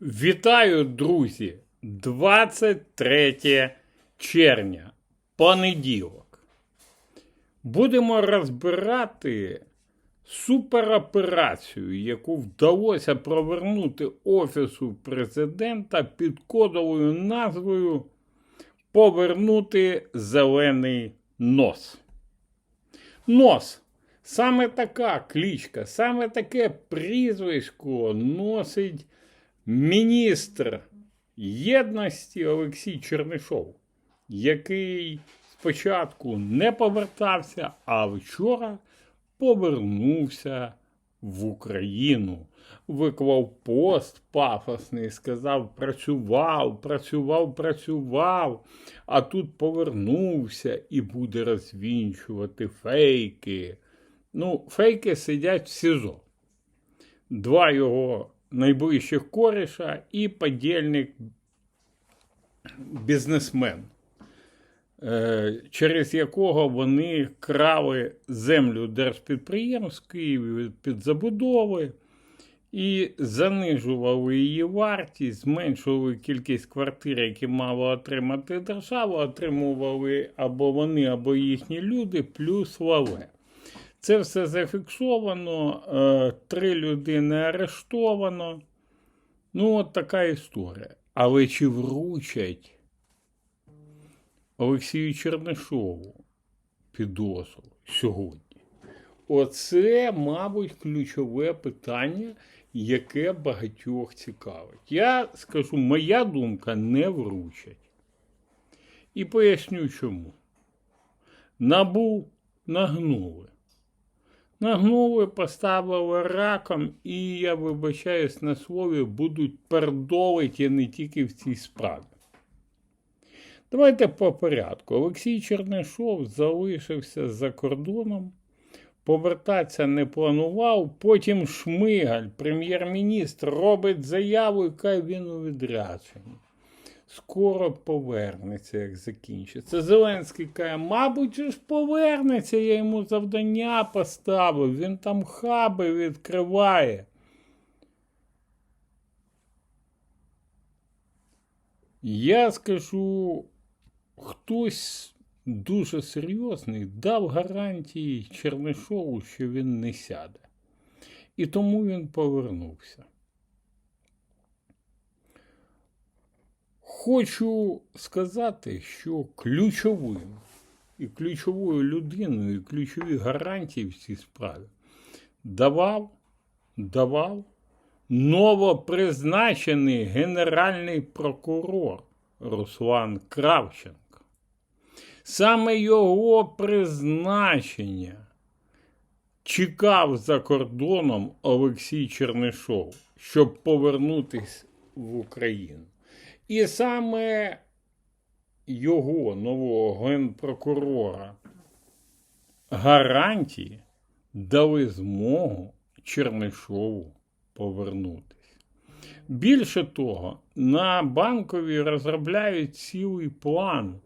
Вітаю, друзі! 23 червня, понеділок. Будемо розбирати супероперацію, яку вдалося провернути Офісу президента під кодовою назвою Повернути зелений нос. Нос. Саме така клічка, саме таке прізвисько носить міністр єдності Олексій Чернишов, який спочатку не повертався, а вчора повернувся в Україну. Виклав пост пафосний, сказав: працював, працював, працював, а тут повернувся і буде розвінчувати фейки. Ну, фейки сидять в СІЗО. Два його найближчих коріша і подільник бізнесмен, е, через якого вони крали землю держпідприємств Києві під забудови і занижували її вартість, зменшували кількість квартир, які мала отримати держава, отримували або вони, або їхні люди, плюс лаве. Це все зафіксовано, е, три людини арештовано. Ну, от така історія. Але чи вручать Олексію Чернишову підозру сьогодні? Оце, мабуть, ключове питання, яке багатьох цікавить. Я скажу, моя думка не вручать. І поясню чому. Набу нагнули. Нагнули, поставили раком, і я вибачаюсь на слові, будуть пердолити не тільки в цій справі. Давайте по порядку. Олексій Чернишов залишився за кордоном, повертатися не планував. Потім Шмигаль, прем'єр-міністр, робить заяву, яка він у відрядженні. Скоро повернеться, як закінчиться. Зеленський каже, мабуть, же ж повернеться, я йому завдання поставив, він там хаби відкриває. Я скажу, хтось дуже серйозний дав гарантії Чернишову, що він не сяде. І тому він повернувся. Хочу сказати, що ключовим і ключовою людиною, і ключові гарантії в цій справі давав, давав новопризначений генеральний прокурор Руслан Кравченко. Саме його призначення чекав за кордоном Олексій Чернишов, щоб повернутися в Україну. І саме його нового генпрокурора гарантії дали змогу Чернишову повернутися. Більше того, на банкові розробляють цілий план,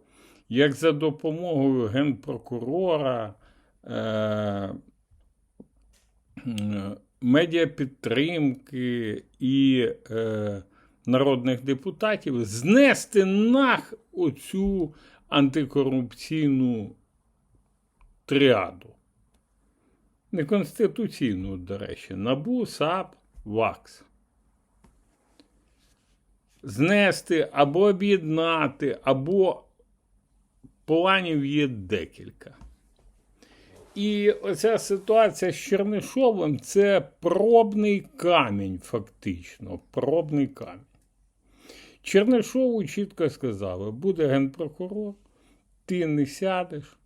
як за допомогою генпрокурора, е- медіапідтримки і е- народних депутатів знести нах оцю антикорупційну тріаду. Неконституційну, до речі, набу, САП, ВАКС. Знести або об'єднати, або планів є декілька. І оця ситуація з Чернишовим це пробний камінь, фактично. Пробний камінь. Чернишову чітко сказали, буде генпрокурор, ти не сядеш,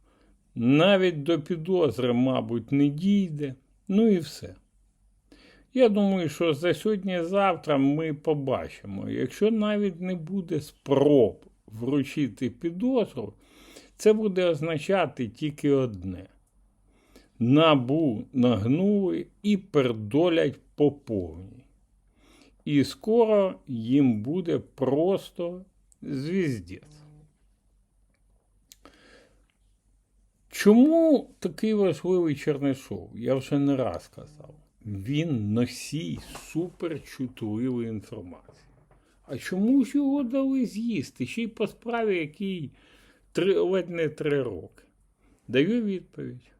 навіть до підозри, мабуть, не дійде. Ну і все. Я думаю, що за сьогодні-завтра ми побачимо. Якщо навіть не буде спроб вручити підозру, це буде означати тільки одне: набу нагнули і пердолять по повній. І скоро їм буде просто звіздець. Чому такий важливий Чернишов? Я вже не раз казав. Він носій суперчутливої інформації. А чому ж його дали з'їсти? Ще й по справі, який три, ледь не три роки. Даю відповідь.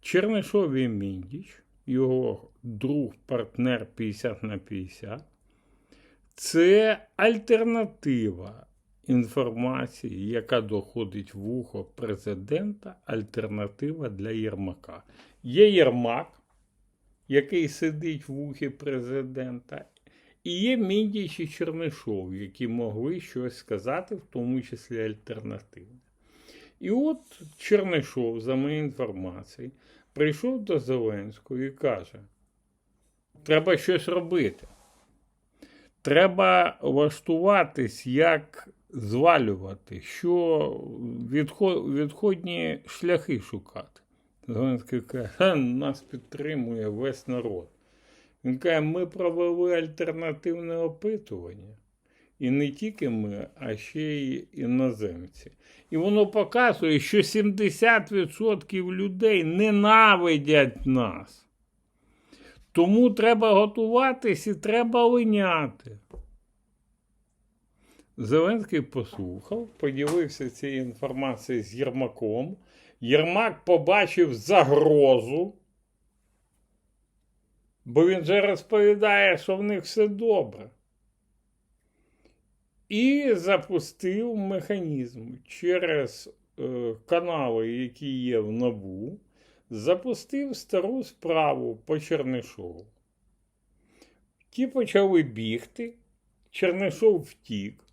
Чернишов і Міндіч, його друг, партнер 50 на 50, це альтернатива інформації, яка доходить в ухо президента, альтернатива для Єрмака. Є Єрмак, який сидить в ухі президента, і є Міндіч і Чернишов, які могли щось сказати, в тому числі альтернативне. І от Чернишов, за моєю інформацією, прийшов до Зеленського і каже: треба щось робити. Треба влаштуватись, як звалювати, що відход, відходні шляхи шукати. Зеленський каже, нас підтримує весь народ. Він каже, ми провели альтернативне опитування. І не тільки ми, а ще й іноземці. І воно показує, що 70% людей ненавидять нас. Тому треба готуватись і треба линяти. Зеленський послухав, поділився цією інформацією з Єрмаком. Єрмак побачив загрозу, бо він же розповідає, що в них все добре. І запустив механізм через е, канали, які є в НАБУ, запустив стару справу по Чернишову. Ті почали бігти, Чернишов втік,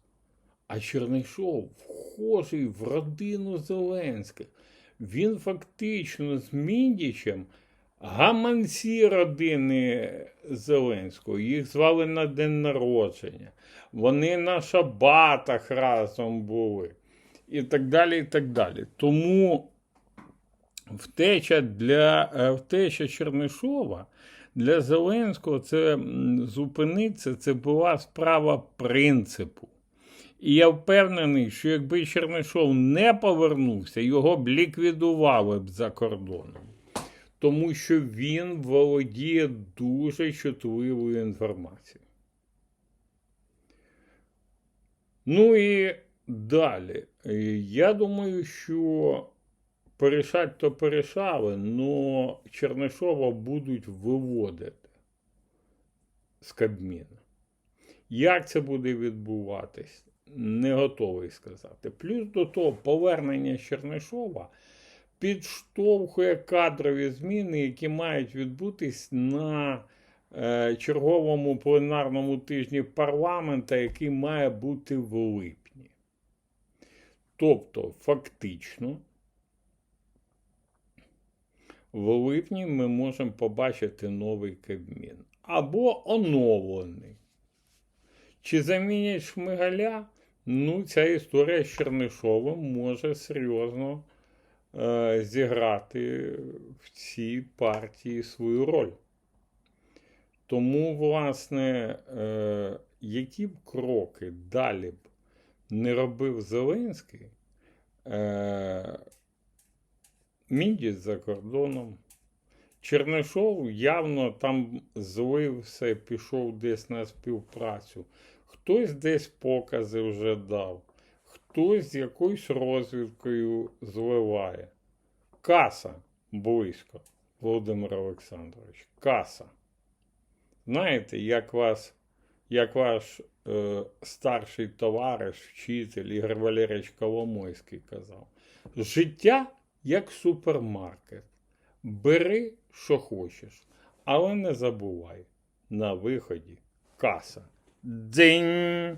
а Чернишов вхожий в родину Зеленських. Він фактично з Міндічем гаманці родини Зеленського. Їх звали на день народження. Вони на шабатах разом були. І так далі. і так далі. Тому втеча для е, втеча Чернишова для Зеленського це зупиниться, це була справа принципу. І я впевнений, що якби Чернишов не повернувся, його б ліквідували б за кордоном. Тому що він володіє дуже чутливою інформацією. Ну і далі. Я думаю, що порішать то порішали, але Чернишова будуть виводити з Кабміну. Як це буде відбуватись, не готовий сказати. Плюс до того, повернення Чернишова підштовхує кадрові зміни, які мають відбутись на е, черговому пленарному тижні парламента, який має бути в липні. Тобто, фактично, в липні ми можемо побачити новий Кабмін або оновлений. Чи замінять Шмигаля? Ну, ця історія з Чернишовим може серйозно зіграти в цій партії свою роль. Тому, власне, е, які б кроки далі б не робив Зеленський, е, за кордоном, Чернишов явно там злився, пішов десь на співпрацю. Хтось десь покази вже дав, хтось з якоюсь розвідкою зливає. Каса близько, Володимир Олександрович. Каса. Знаєте, як вас, як ваш е, старший товариш, вчитель Ігор Валерійович Коломойський казав, життя як супермаркет. Бери, що хочеш, але не забувай, на виході каса. Дзинь!